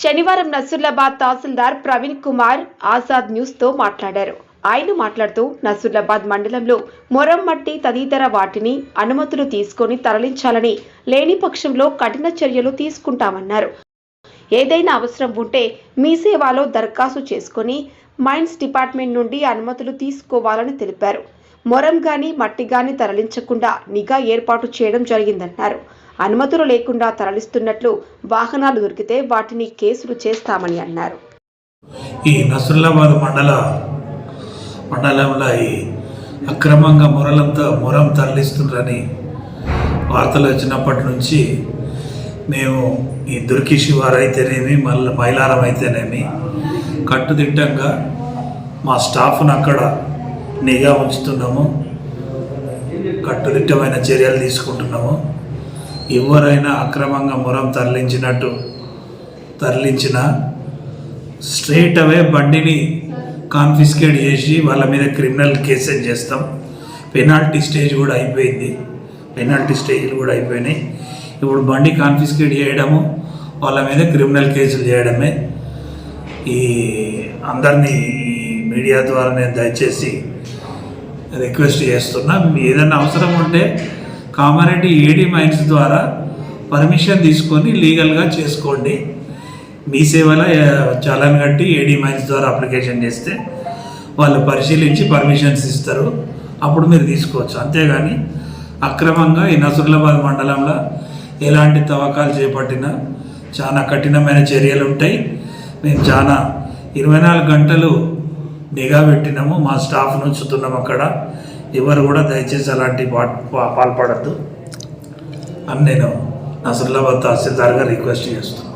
శనివారం నసరులాబాద్ తహసీల్దార్ ప్రవీణ్ కుమార్ ఆజాద్ న్యూస్తో మాట్లాడారు. ఆయన మాట్లాడుతూ నసరులాబాద్ మండలంలో మొరం మట్టి తదితర వాటిని అనుమతులు తీసుకొని తరలించాలని లేని పక్షంలో కఠిన చర్యలు తీసుకుంటామన్నారు. ఏదైనా అవసరం ఉంటే మీ సేవాలో దరఖాస్తు చేసుకొని మైన్స్ డిపార్ట్మెంట్ నుండి అనుమతులు తీసుకోవాలని తెలిపారు. మొరం గాని మట్టి గాని తరలించకుండా నిఘా ఏర్పాటు చేయడం జరిగిందన్నారు. అనుమతులు లేకుండా తరలిస్తున్నట్లు వాహనాలు దొరికితే వాటిని కేసులు చేస్తామని అన్నారు. ఈ నసుల్లాబాద్ మండల మండలంలో ఈ అక్రమంగా మొరలంతా మొరం తరలిస్తుండ్రని వార్తలు వచ్చినప్పటి నుంచి మేము ఈ దుర్కి శివారు అయితేనేమి మళ్ళీ మైలారం అయితేనేమి కట్టుదిట్టంగా మా స్టాఫ్ను అక్కడ నిఘా ఉంచుతున్నాము కట్టుదిట్టమైన చర్యలు తీసుకుంటున్నాము. ఎవరైనా అక్రమంగా మొరం తరలించినట్టు తరలించిన స్ట్రేట్ అవే బండిని కాన్ఫిస్కేట్ చేసి వాళ్ళ మీద క్రిమినల్ కేసెస్ చేస్తాం. పెనాల్టీ స్టేజ్ కూడా అయిపోయింది. పెనాల్టీ స్టేజ్లు కూడా అయిపోయినాయి. ఇప్పుడు బండి కాన్ఫిస్కేట్ చేయడము వాళ్ళ మీద క్రిమినల్ కేసులు చేయడమే. ఈ అందరినీ మీడియా ద్వారా నేను దయచేసి రిక్వెస్ట్ చేస్తున్నా. ఏదైనా అవసరం ఉంటే కామారెడ్డి ఏడి మైన్స్ ద్వారా పర్మిషన్ తీసుకొని లీగల్గా చేసుకోండి. మీ సేవల చలాన్ కట్టి ఏడీ మైన్స్ ద్వారా అప్లికేషన్ చేస్తే వాళ్ళు పరిశీలించి పర్మిషన్స్ ఇస్తారు. అప్పుడు మీరు తీసుకోవచ్చు. అంతేగాని అక్రమంగా ఈ నసుర్లాబాద్ మండలంలో ఎలాంటి తవ్వకాలు చేపట్టినా చాలా కఠినమైన చర్యలు ఉంటాయి. మేము చాలా ఇరవై నాలుగు గంటలు నిఘా పెట్టినాము. మా స్టాఫ్ ఉంచుతున్నాం అక్కడ. ఎవరు కూడా దయచేసి అలాంటి పాల్పడద్దు. అని నేను నసుర్లాబాద్ తహసీల్దార్గా రిక్వెస్ట్ చేస్తున్నాను